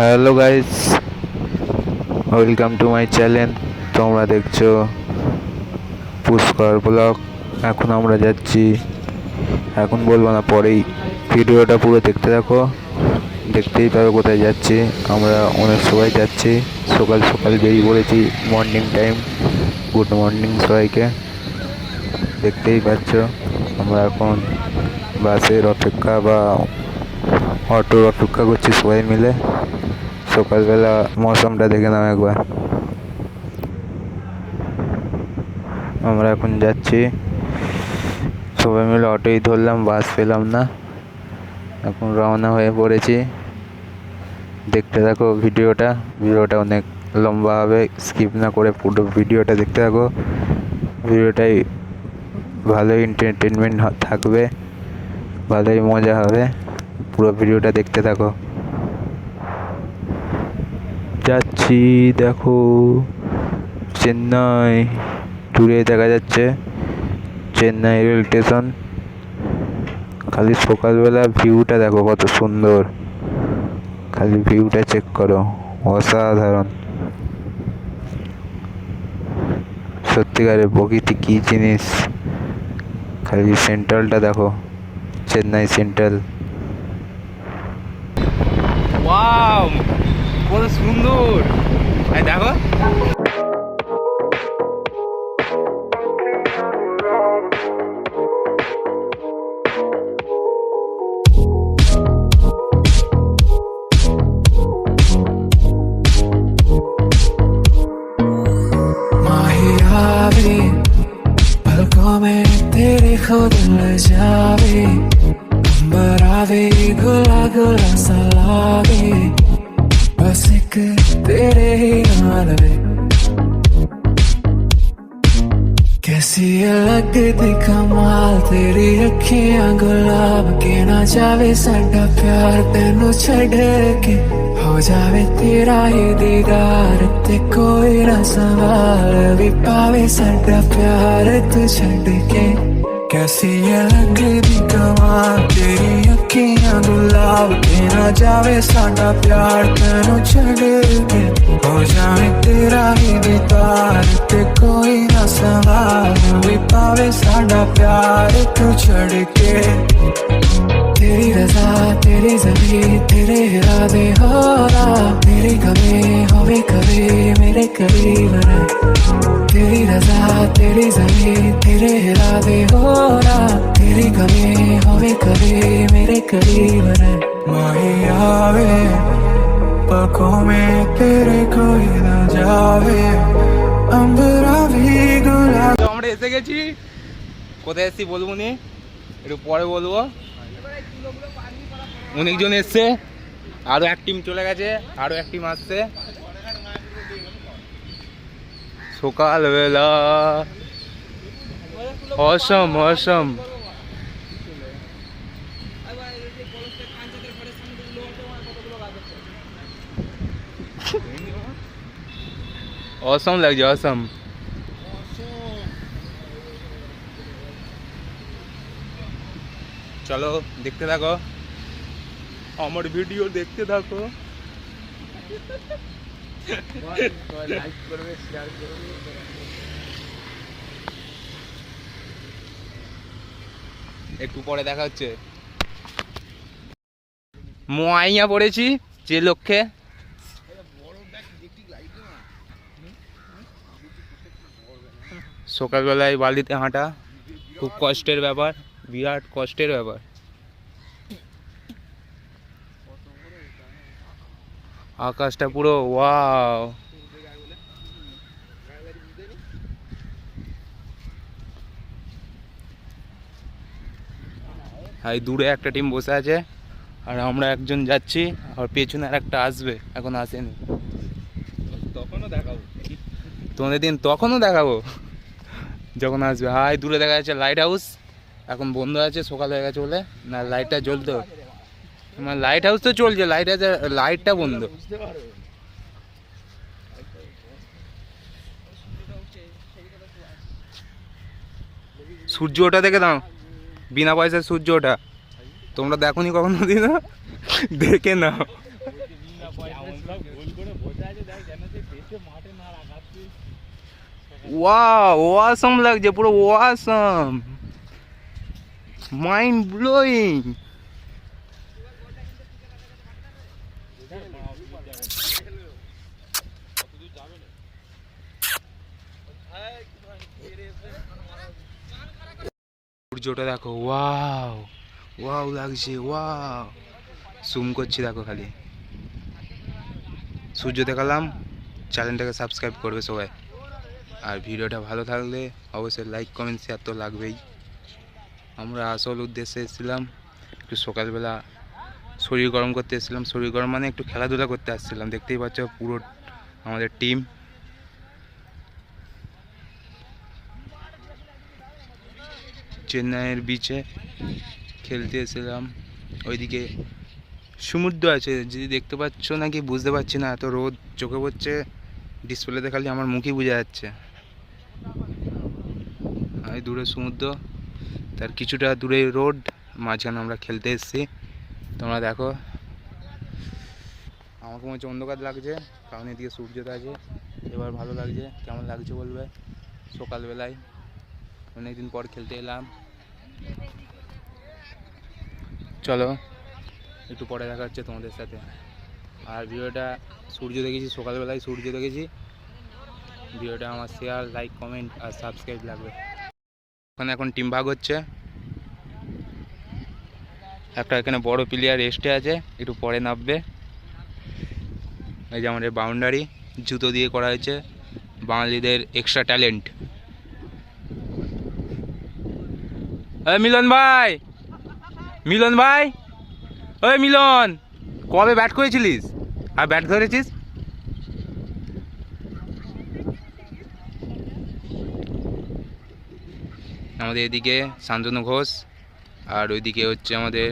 Hello guys welcome to my channel তোমরা দেখছ Pushkar blog. এখন আমরা যাচ্ছি। এখন বলব না, পরেই ভিডিওটা পুরো দেখতে থাকো। দেখতেই পাবে কোথায় যাচ্ছি। আমরা অনেক সবাই যাচ্ছি। সকাল সকাল বেরিয়ে পড়েছি মর্নিং টাইম গুড মর্নিং সবাইকে। দেখতেই পাচ্ছ, আমরা এখন বাসের অপেক্ষা বা অটোর অপেক্ষা করছি সবাই মিলে। সকালবেলা মৌসুমটা দেখে নাও একবার। আমরা এখন যাচ্ছি। সবাই মিলে অটোই ধরলাম, বাস পেলাম না। এখন রওনা হয়ে পড়েছি। দেখতে থাকো ভিডিওটা। ভিডিওটা অনেক লম্বা হবে, স্কিপ না করে পুরো ভিডিওটা দেখতে থাকো। ভিডিওটাই ভালোই এন্টারটেনমেন্ট থাকবে, ভালোই মজা হবে। পুরো ভিডিওটা দেখতে থাকো। যাচ্ছি, দেখো। চেন্নাই। দূরে দেখা যাচ্ছে, চেন্নাই রেল স্টেশন। খালি সকালবেলা ভিউটা দেখো কত সুন্দর। খালি ভিউটা চেক করো, অসাধারণ। সত্যিকারের প্রকৃতি কী জিনিস। খালি সেন্ট্রালটা দেখো, চেন্নাই সেন্ট্রাল। কত সুন্দর। দেখো। जावे तेरा ही पावे साडा प्यार तू छड़ के कैसी लग भी कमा तेरी? ਅੱਖੀਆਂ ਨੂੰ ਲਾਵ ਕੇ ਨਾ ਜਾਵੇ ਸਾਡਾ ਪਿਆਰ, ਤੈਨੂੰ ਛੱਡ ਕੇ ਹੋ ਜਾਵੇ ਤੇਰਾ ਹੀ ਦੀਦਾਰ ਤੇ ਕੋਈ ਨਾ ਸਵਾਲ ਵੀ ਪਾਵੇ ਸਾਡਾ ਪਿਆਰ ਤੂੰ ਛੱਡ ਕੇ। तेरी रजा तेरी जमी तेरे इरादे हो मेरे कभी होवे कभी मेरे करीब तेरी रजा तेरी जमी तेरे इरादे हो तेरी कभी होवे कभी करीब रहे माही आवे पलकों में तेरे कोई ना जावे अंबरा भी गुलाब তো আমরা এসে গেছি কোথায় এসেছি বলবো নি একটু পরে বলবো অনেকজন এসছে আরও এক টিম চলে গেছে আরও এক টিম আসছে সকালবেলা অসম অসম অসম লাগছে অসম চলো, দেখতে থাকো। আমার ভিডিও দেখতে থাকো। একটু পরে দেখা হচ্ছে। মোয়াইয়া পড়েছি, যে লক্ষ্যে। সকালবেলায় বালিতে হাঁটা খুব কষ্টের ব্যাপার বিরাট কষ্টের ব্যাপার। আকাশটা পুরো ওয়াও। আর দূরে একটা টিম বসে আছে আর আমরা একজন যাচ্ছি আর পেছনে আর একটা আসবে এখন আসেনি। তখনও দেখাবো। তোমাদের দিন তখনও দেখাবো। যখন আসবে। হাই, দূরে দেখা যাচ্ছে লাইট হাউস এখন বন্ধ আছে, সকাল হয়ে গেছে বলে। না লাইটটা জ্বলতো আমার লাইট হাউস তো চলছে লাইট আছে লাইটটা বন্ধ। সূর্য ওটা দেখে দাও। বিনা পয়সার সূর্য ওটা। তোমরা দেখোনি কখনো দিন দেখে নাও। ওয়াও ওয়াসাম লাগছে, পুরো ওয়াসাম মাইন্ড ব্লোয়িং সূর্যটা দেখো ওয়াও ওয়াও লাগছে ওয়াও জুম করছি দেখো খালি। সূর্য দেখালাম চ্যানেলটাকে সাবস্ক্রাইব করবে সবাই। আর ভিডিওটা ভালো থাকলে অবশ্যই লাইক কমেন্ট শেয়ার তো লাগবেই। আমরা আসল উদ্দেশ্যে এসেছিলাম, একটু সকালবেলা শরীর গরম করতে এসেছিলাম। শরীর গরম মানে একটু খেলাধুলা করতে আসছিলাম। দেখতেই পাচ্ছ পুরো আমাদের টিম চেন্নাইয়ের বিচে খেলতে এসেছিলাম। ওইদিকে সমুদ্র আছে, যদি দেখতে পাচ্ছ নাকি বুঝতে পারছি না, এত রোদ, চোখে পড়ছে ডিসপ্লেতে খালি আমার মুখই বোঝা যাচ্ছে। এই দূরে সমুদ্র। তার কিছুটা দূরে রোড, মাঝখানে আমরা খেলতে এসেছি। তোমরা দেখো। আমাকে মনে হচ্ছে অন্ধকার লাগছে, কারণ এদিকে সূর্যটা আছে। এবার ভালো লাগছে, কেমন লাগছে বলবে? সকালবেলায়। অনেকদিন পর খেলতে এলাম। চলো, একটু পরে দেখা হচ্ছে তোমাদের সাথে। আর ভিডিওটা সূর্য দেখেছি, সকালবেলায় সূর্য দেখেছি। ভিডিওটা আমার শেয়ার লাইক কমেন্ট আর সাবস্ক্রাইব লাগবে। ওখানে এখন টিম ভাগ হচ্ছে। একটা এখানে বড় প্লেয়ার রেস্টে আছে, একটু পরে নামবে। এই যে আমাদের বাউন্ডারি জুতো দিয়ে করা হয়েছে, বাঙালিদের এক্সট্রা ট্যালেন্ট মিলন ভাই মিলন ভাই ওই মিলন, কবে ব্যাট করেছিলিস? আর ব্যাট ধরেছিস? আমাদের এদিকে শান্তনু ঘোষ, আর ওইদিকে হচ্ছে আমাদের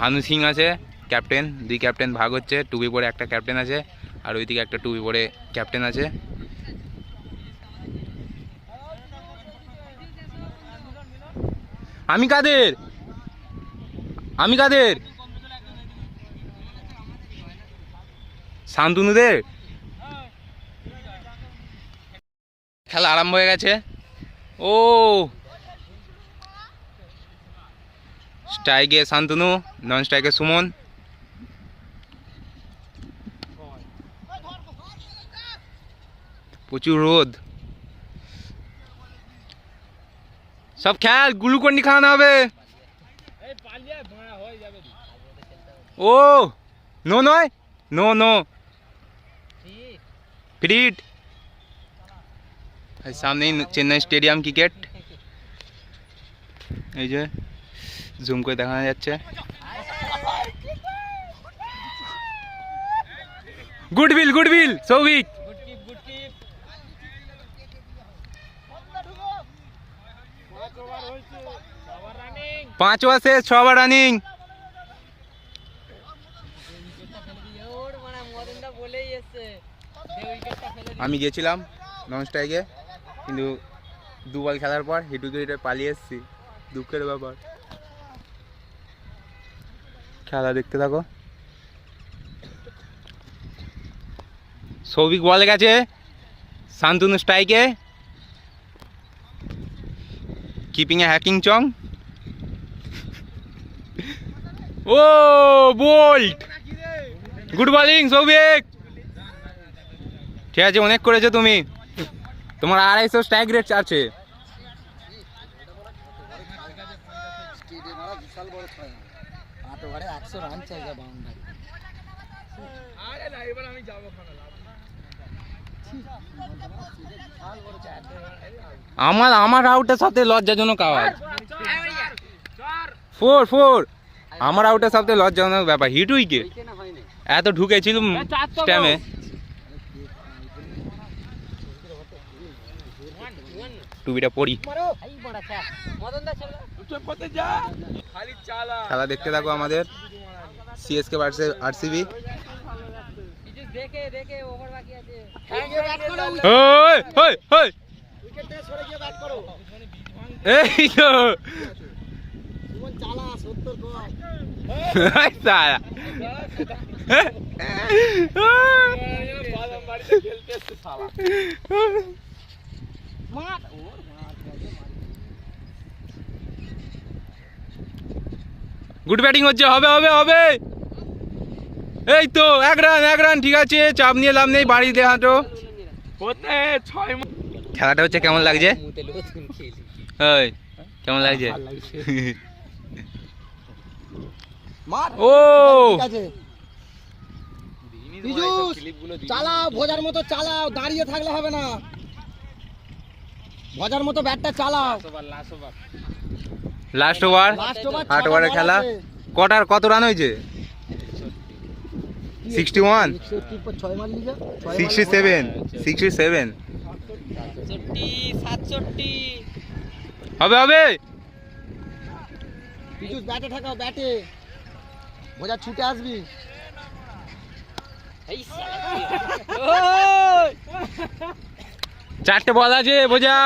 হানু সিং আছে ক্যাপ্টেন দুই ক্যাপ্টেন ভাগ হচ্ছে টুপি পরে একটা ক্যাপ্টেন আছে, আর ওইদিকে একটা টুপি পরে ক্যাপ্টেন আছে। আমি কাদের? আমি কাদের? শান্তনুদের? খেলা আরম্ভ হয়ে গেছে। ও। স্ট্রাইকে শান্তনু নন স্ট্রাইকে সুমন। প্রচুর রোদ। সব খেয়াল গ্লুকন্ডি খাওয়ানো হবে। ও, নো নয়, নো নো। ফ্রিট সামনেই চেন্নাই স্টেডিয়াম ক্রিকেট। এই যে জুম করে দেখানো যাচ্ছে। গুডবিল গুডবিল সৌভিক। পাঁচ ওভার শেষ ছ ওভার রানিং আমি গেছিলাম নন স্ট্রাইকে কিন্তু দু বল খেলার পর হিটু হিটে পালিয়ে এসেছি। দুঃখের ব্যাপার। খেলা দেখতে থাকো। সৌভিক বলে গেছে। শান্তনু স্ট্রাইকে। কিপিং এ হ্যাকিং চং। ও, বোল্ট। Good bowling, Souvik. ঠিক আছে, অনেক করেছ তুমি। তোমার আড়াইশো স্ট্রাইক রেট আছে। আমার আমার আউটের সাথে লজ্জাজনক আওয়াজ। Four four. আমার আউটের সাথে লজ্জাজনক ব্যাপার। হিট উইকেট এত ঢুকেছিলাম স্ট্যামে। টুপিটা পরি। খেলা দেখতে থাকো আমাদের। সিএসকে ভার্সেস আরসিবি ওই গুড ব্যাটিং হচ্ছে হবে হবে হবে। এই তো এক রান এক রান ঠিক আছে চাপ নিয়ে লাভ নেই বাড়ি বাড়িতে হাঁটো। খেলাটা হচ্ছে কেমন লাগছে? ওই কেমন লাগছে? ও! চালাও ভোজার মতো চালাও দাঁড়িয়ে থাকলে হবে না। ভোজার মতো ব্যাটটা চালাও। লাস্ট ওভার লাস্ট ওভার আট ওভারের খেলা? কটার? কত রান হয়েছে? Sixty one sixty seven sixty seven হবে হবে? পিছু ব্যাটে থাকাও ব্যাটে। ছুটে আসবি। চারটে বল আছে বোঝা।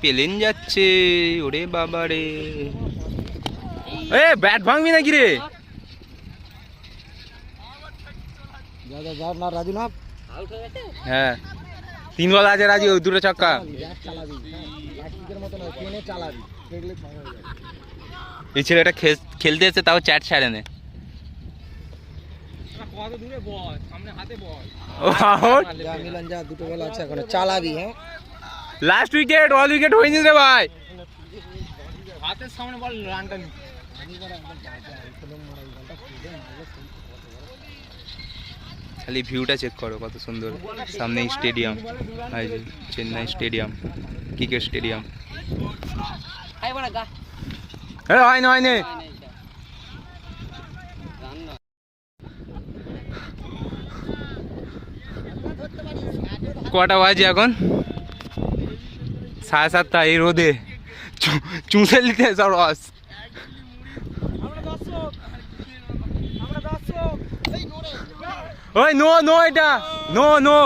পেলেন যাচ্ছে ওরে বাবা রে। এ ব্যাট ভাঙবি নাকি রে? হ্যাঁ। তিন বল আছে রাজি ওই দুটো ছক্কা। ভয় হয়ে। এই ছেলেটা খেলতে এসে তাও চ্যাট ছাড়ে না। যা দুটো বল আছে এখন চালাবি হ্যাঁ। লাস্ট উইকেট অল উইকেট হয়নি রে ভাই। খালি ভিউটা চেক করো কত সুন্দর। সামনে stadium Chennai stadium cricket stadium এ হয় না হয় না কটা বাজে এখন সাড়ে সাতটা এই রোদে চু- চুষে নিতে সব রস ওই নো নো এটা নো নো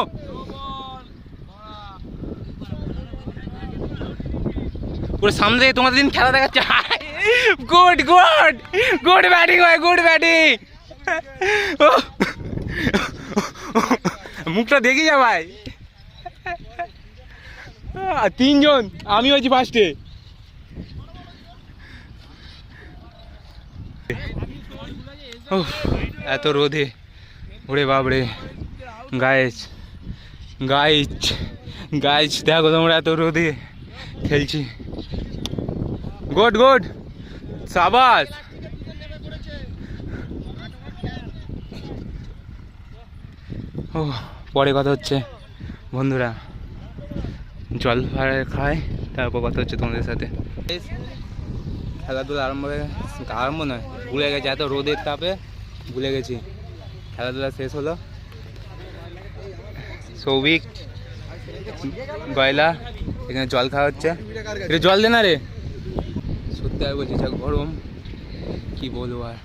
পুরো সামনে থেকে তোমাদের দিন খেলা দেখাচ্ছে গুড গুড গুড ব্যাটিং ভাই গুড ব্যাটিং মুখটা দেখি যা ভাই তিনজন। আমি হয়েছি ফার্স্টে এত রোদে। ওরে বাবরে গায়েছ গাইছ গাইছ দেখো তোমরা এত রোদে খেলছি। Good good. সাবাস। ও পরে কথা হচ্ছে বন্ধুরা। জল ভাড়া খায়, তারপর কথা হচ্ছে তোমাদের সাথে। খেলাধুলা আরম্ভ হয়ে আরম্ভ নয়, ভুলে গেছে, এত রোদের তাপে ভুলে গেছি। খেলাধুলা শেষ হলো। সৌভিক, গয়লা, এখানে জল খাওয়া হচ্ছে। এটা জল দে না রে। সত্যি আর বলছি, যা গরম, কি বলব আর।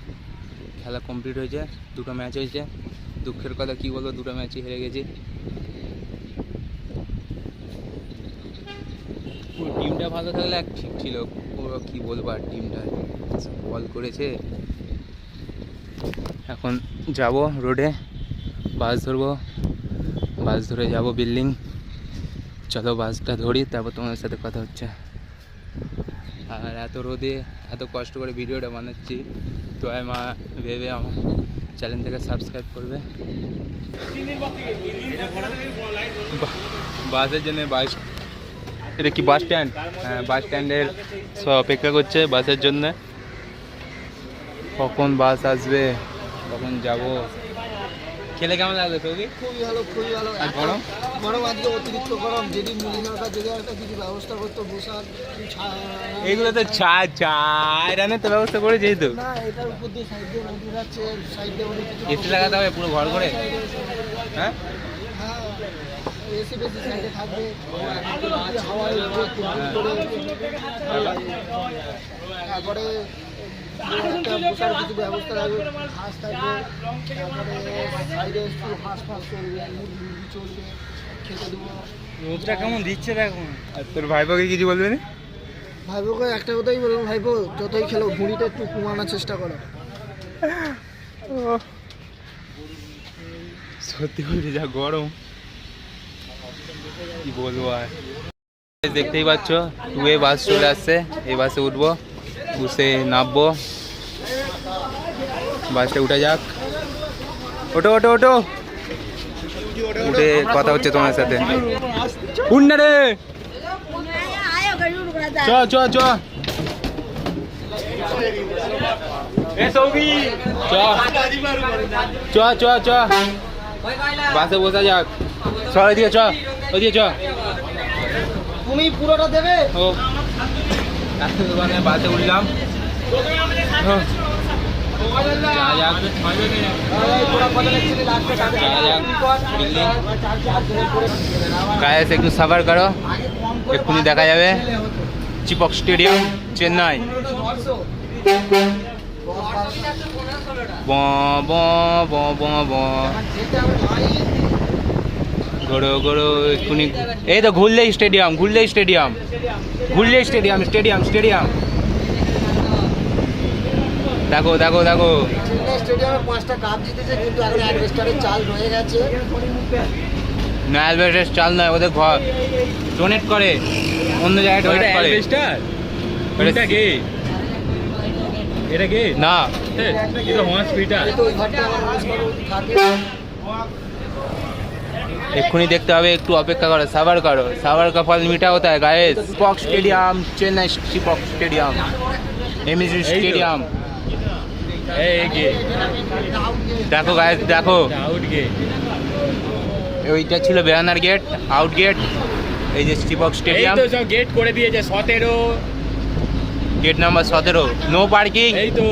খেলা কমপ্লিট হয়েছে, দুটো ম্যাচ হয়েছে। দুঃখের কথা কি বলব, দুটো ম্যাচই হেরে গেছি। টিমটা ভালো থাকলে এক ঠিক ছিল। পুরো কি বলব আর টিমটা বল করেছে। এখন যাব রোডে বাস ধরবো। বাস ধরে যাব বিল্ডিং। চলো বাসটা ধরি তারপর তোমাদের সাথে কথা হচ্ছে। আর এত রোদে এত কষ্ট করে ভিডিওটা বানাচ্ছি তো মা ভেবে আমার চ্যানেলটাকে সাবস্ক্রাইব করবে। বাসের জন্য বাস এটা কি বাস স্ট্যান্ড হ্যাঁ বাস স্ট্যান্ডের সব অপেক্ষা করছে বাসের জন্য। কখন বাস আসবে? কখন যাব? খেলে কেমন লাগল তোকে খুবই ভালো খুবই ভালো। আর গরম? গরম আজকে অতিরিক্ত গরম। যেদিন মুলিনাটা যদি একটা কিছু ব্যবস্থা করতো বসার এইগুলো তো চা চার রানের তো ব্যবস্থা করেছেই তো না এটার উপর দিয়ে সাইড দিয়ে নদী যাচ্ছে সাইড দিয়ে কিছু এসি লাগাতে হবে পুরো ঘর করে? হ্যাঁ? হ্যাঁ? এসি বেশি সাইডে থাকবে। হাওয়ায়। তারপরে একটা বসার কিছু ব্যবস্থা থাকবে ঘাস থাকবে তারপরে সাইডে একটু হাঁস ফাঁস চলবে মুরগি মুরগি চলবে খেতে দেবো। রোদটা কেমন দিচ্ছে দেখুন আর তোর ভাইপোকে কিছু বলবে না? ভাইবোকে একটা কথাই বললাম ভাইবো যতই খেলো ভুঁড়িটা একটু কমানোর চেষ্টা করো। সত্যি বলছি যা গরম। কি বলব আর? দেখতেই পাচ্ছ টু এ বাস চলে আসছে। এই বাসে উঠবো বসে নামবো। বাসটা উঠে যাক। ওটো ওটো ওটো উঠে কথা হচ্ছে তোমার সাথে। উঠ না রে! চ চ চ। চ। চ চ বাসে বসা যাক। চ ওইদিকে চ ওইদিকে চ তুমি পুরোটা দেবে? ও। রাস্তা দোকানে বাসে উঠলাম ও, যা যাক যা যাক দিল্লি গায়ে একটু সাফার করো। এক্ষুনি দেখা যাবে। চিপক স্টেডিয়াম চেন্নাই। ব ব ব ব। গড়ো গড়ো এক্ষুনি এই তো ঘুরলেই স্টেডিয়াম ঘুরলেই স্টেডিয়াম ঘুরলেই স্টেডিয়াম স্টেডিয়াম স্টেডিয়াম। দেখো দেখো দেখো। স্টেডিয়ামে পাঁচটা কাপ জিতেছে কিন্তু এখন অ্যাডভেস্টারের চাল রয়ে গেছে। না অ্যালবেস্টার চাল নয় ওদের ঘর। ডোনেট করে। অন্য জায়গায় ডোনেট করে। এটা কে? এটা কে? না। এটা হসপিটাল তো ওই ঘরটা আমার থাকে এক্ষুনি দেখতে হবে একটু অপেক্ষা করো সাবার করো সাবার কাপাল মিটা হতে হয় গায়ে পক স্টেডিয়াম চেন্নাই পক stadium M A C stadium দেখো গায়ে দেখো। ওইটা ছিল বেহানার গেট আউট গেট এই যে স্টিপক স্টেডিয়াম সব গেট করে দিয়েছে 17 গেট নাম্বার 17 নো পার্কিং এই তো।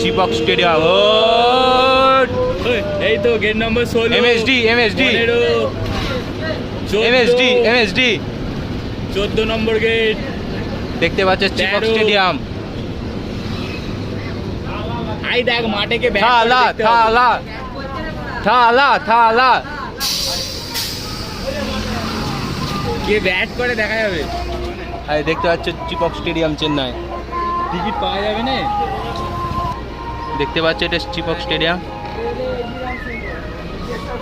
স্টিপক স্টেডিয়াম ও এই তো গেট নম্বর ষোলো। MSD পনেরো। এমএসডি এমএসডি চোদ্দ নম্বর গেট। দেখতে পাচ্ছ চিপক স্টেডিয়াম আই দেখ মাঠে কে থালা থালা। থালা থালা। কে ব্যাট করে দেখা যাবে। এই দেখতে পাচ্ছ চিপক স্টেডিয়াম চেন্নাই। টিকিট পাওয়া যাবে না? দেখতে পাচ্ছ এটা চিপক স্টেডিয়াম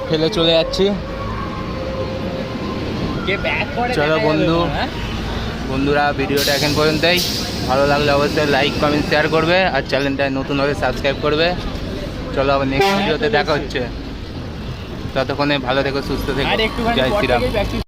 ফেলে চলে যাচ্ছি। চলো বন্ধু। মনে বন্ধুরা ভিডিওটা এখন পর্যন্তই। ভালো লাগলে অবশ্যই লাইক কমেন্ট শেয়ার করবে আর চ্যানেলটা নতুনভাবে সাবস্ক্রাইব করবে। চলো আবার নেক্সট ভিডিওতে দেখা হচ্ছে। ততক্ষণে ভালো থেকো সুস্থ থেকো। জয় শ্রীরাম।